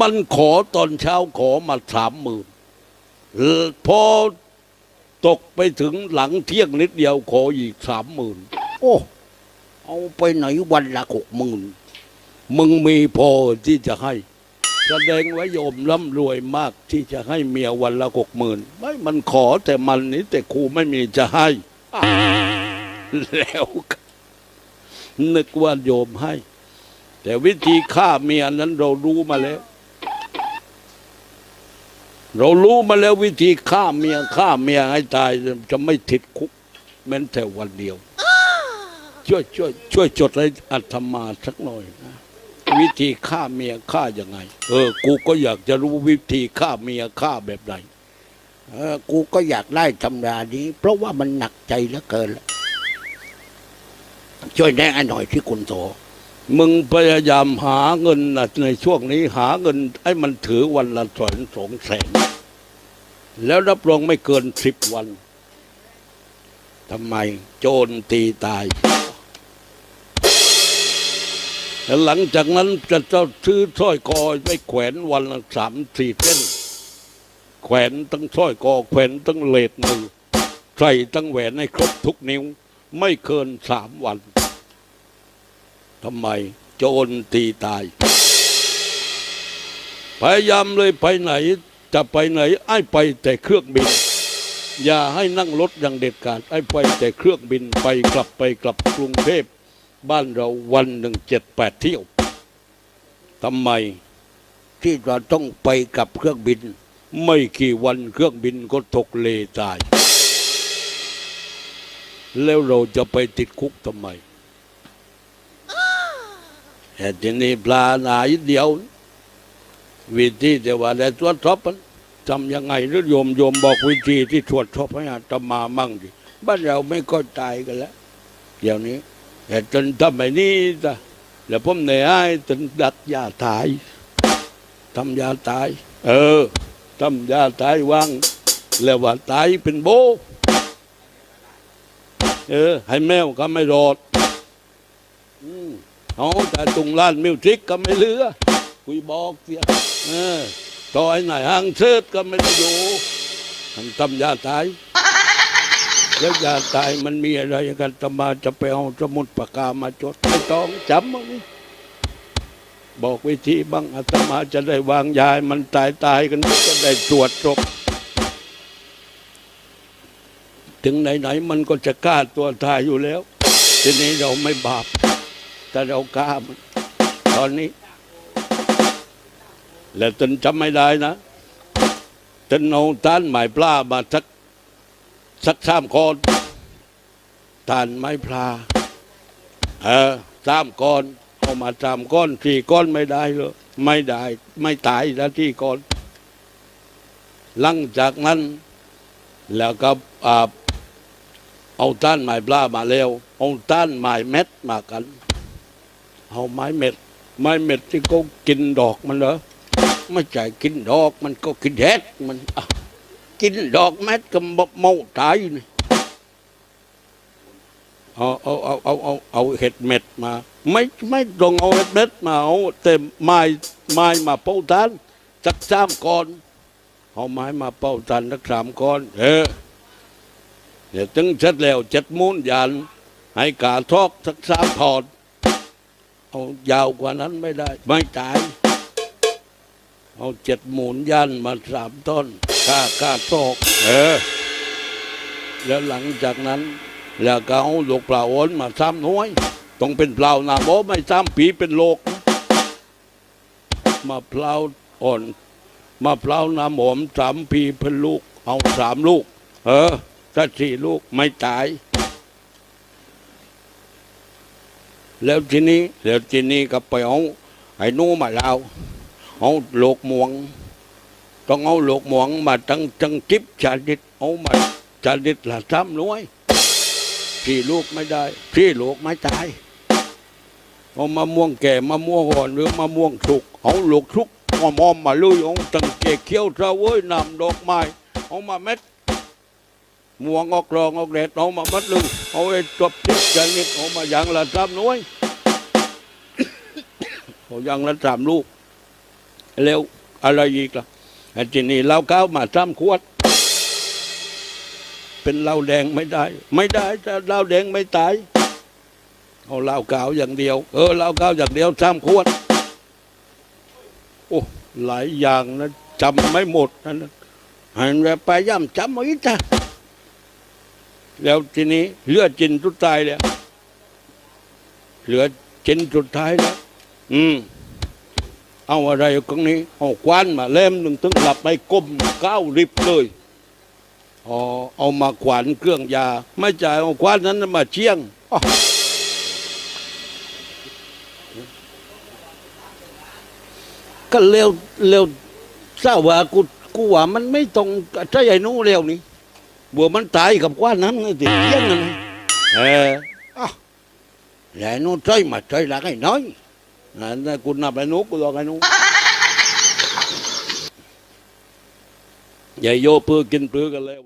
มันขอตอนเช้าขอมาสามหมื่นพอตกไปถึงหลังเที่ยงนิดเดียวขออีกสามหมื่นโอ้เอาไปไหนวันละหกหมื่นมึงมีพอที่จะให้ แสดงว่าโยมร่ำรวยมากที่จะให้เมียวันละหกหมื่นไม่มันขอแต่มันนี้แต่ครูไม่มีจะให้ แล้วก็นึกว่าโยมให้ แต่วิธีฆ่าเมียนั้นเรารู้มาแล้ว เรารู้มาแล้ววิธีฆ่าเมียฆ่าเมียให้ตายจะไม่ติดคุกแม้แต่วันเดียว ช่วยช่วยช่วยจดให้อัตมาสักหน่อยนะวิธีฆ่าเมียฆ่ายังไง เออ กูก็อยากจะรู้วิธีฆ่าเมียฆ่าแบบไหนเออกูก็อยากได้ตำรานี้ เพราะว่ามันหนักใจเหลือเกินช่วยแนะหน่อยที่คุณโสมึงพยายามหาเงินในช่วงนี้หาเงินให้มันถือวันละสองสองแสน แล้วรับรองไม่เกินสิบวันทำไมโจรตีตาย แล้วหลังจากนั้นจะเจ้าซื้อสร้อยคอไปแขวนวันละสามสี่เส้น แขวนตั้งสร้อยคอแขวนตั้งเลดมือใส่ตั้งแหวนให้ครบทุกนิ้ว ไม่เกินสามวันทำไมโจรตีตาย พยายามเลยไปไหน จะไปไหนไอ้ไปแต่เครื่องบิน อย่าให้นั่งรถอย่างเด็ดขาดไอ้ไปแต่เครื่องบินไปกลับไปกลับกรุงเทพบ้านเราวันหนึ่งเจ็ดแปดเที่ยวทำไมที่เราต้องไปกับเครื่องบิน ไม่กี่วันเครื่องบินก็ตกเลตาย แล้วเราจะไปติดคุกทำไมแต่ทีนี้ปลาหนาอีกเดียว วิธีแต่ว่าได้ตรวจสอบมันทำยังไงหรือโยมโยมบอกวิธีที่ตรวจสอบให้อาตมามั่งดิบ้านเราไม่ก็ตายกันแล้วเดี๋ยวนี้แต่จนทำไมนี้จ้ะแล้วผมในไอ้จนดักยาตายทำยาตาย เออทำยาตายวางแล้วว่าตายเป็นโบ เออ ให้แมวก็ไม่รอด อืมเอาแต่ตุงล้านมิวสิกก็ไม่เหลือ คุยบอกเสียเออต่อไอ้ไหนห้างเชิดก็ไม่ได้อยู่ทำทำยาตายแล้วยาตายมันมีอะไรกันตมาจะไปเอาสมุดปากกามาจดไม่ต้องจำเอานี่บอกวิธีบ้างอาตมาจะได้วางยายมันตายตายกันจะได้ตรวจจบถึงไหนๆมันก็จะกล้าตัวตายอยู่แล้ว ทีนี้เราไม่บาป แต่เรากล้ามันตอนนี้ แล้วตนจำไม่ได้นะตนเอาต้านหมายปลามาสักสักสามก้อนต้านไม้ปลาเออสามก้อนเอามาสามก้อนสี่ก้อนไม่ได้เลยไม่ได้ ไม่ตายแล้วที่ก้อน หลังจากนั้น แล้วก็อ่าเอาต้านไม้ปลามาแล้วเอาต้านไม้เม็ดมากัน เอาไม้เม็ด ไม้เม็ดที่เขากินดอกมันเหรอ ไม่ใช่กินดอกมันก็กินเห็ดมันกินดอกเม็ดก็บเมาตายนี่เอาเอาเอาเอาเอาเอาเห็ดเม็ดมา ไม่ไม่ต้องเอาเห็ดเม็ดมาเอาแต่ไม้ไม้มาเป้าทานสักสามก้อนเอาไม้มาเป้าตันสักสามก้อน เออเดี๋ยวถึงเสร็จแล้วเจ็ดมูนยานให้กาทอกสักสามถอดเอายาวกว่านั้นไม่ได้ ไม่ตาย เอาเจ็ดหมุนยันมาสามต้นกล้ากล้าทอกเออ แล้วหลังจากนั้น แล้วก็เอาลูกเปล่าอ้นมาซ้ำน้อยต้องเป็นเปล่านาโมไม่ซ้ำผีเป็นโลกนะมาเปล่าอ่อน มาเปล่าน้ำหอมสามปีเป็นลูก เอาสามลูก เออถ้าสี่ลูกไม่ตาย แล้วทีนี้แล้วทีนี้ก็ไปเอาไอ้หนู้มาแล้ว เอาโลกหมวง ต้องเอาโลกหมวงมาตั้งตั้งจิบชาดิตเอามาชาดิตละซ้ำน้อยสี่ลูกไม่ได้สี่ลูกไม่ตายเอามะม่วงแก่มะม่วงอ่อนหรือมะม่วงสุกเอาลูกทุกมอมอมมาลุยอาตั้งเกเขียวเจ้าเว้ยนำดอกไม้เอามาเม็ดม่วงออกรองออกแดดเอามามัดลูกเอาไอ้จบจิบชาดิตเอามาอย่างละซ้ำน้อยเอาอย่างละสามลูก แล้วอะไรอีกล่ะไอ้ทีนี้เหล้าก้าวมาซ้ำขวด เป็นเหล้าแดงไม่ได้ ไม่ได้ถ้าเหล้าแดงไม่ตายเอาเหล้าขาวอย่างเดียว เออเหล้าขาวอย่างเดียวซ้ำขวด โอ้หลายอย่างนะจำไม่หมดนะนหันไปย่ำจำอีกจ้ะแล้วทีนี้เหลือจินสุดท้ายแล้วเหลือจินสุดท้ายแล้ว อืม เอาอะไรตรงนี้เอาควันมาเล่มหนึ่งถึงหลับไปก้มก้าวริบเลยอ๋อเอามาขวานเครื่องยา ไม่จ่ายเอาควันนั้นมาเชียงอ้อก็เร็วเร็วทราบว่ากูกูว่ามันไม่ตรงใช่ไอ้นู้เร็วนี่บัวมันตายกับควันนั้นไงติเชียงนั่นนะเอออ้าวแล้วนู้ใช่มาใช่ละไอ้น้อย นั่นกูนับไอ้นุกกูบอกไอ้นุกอย่าโยปือกินปือกันแล้ว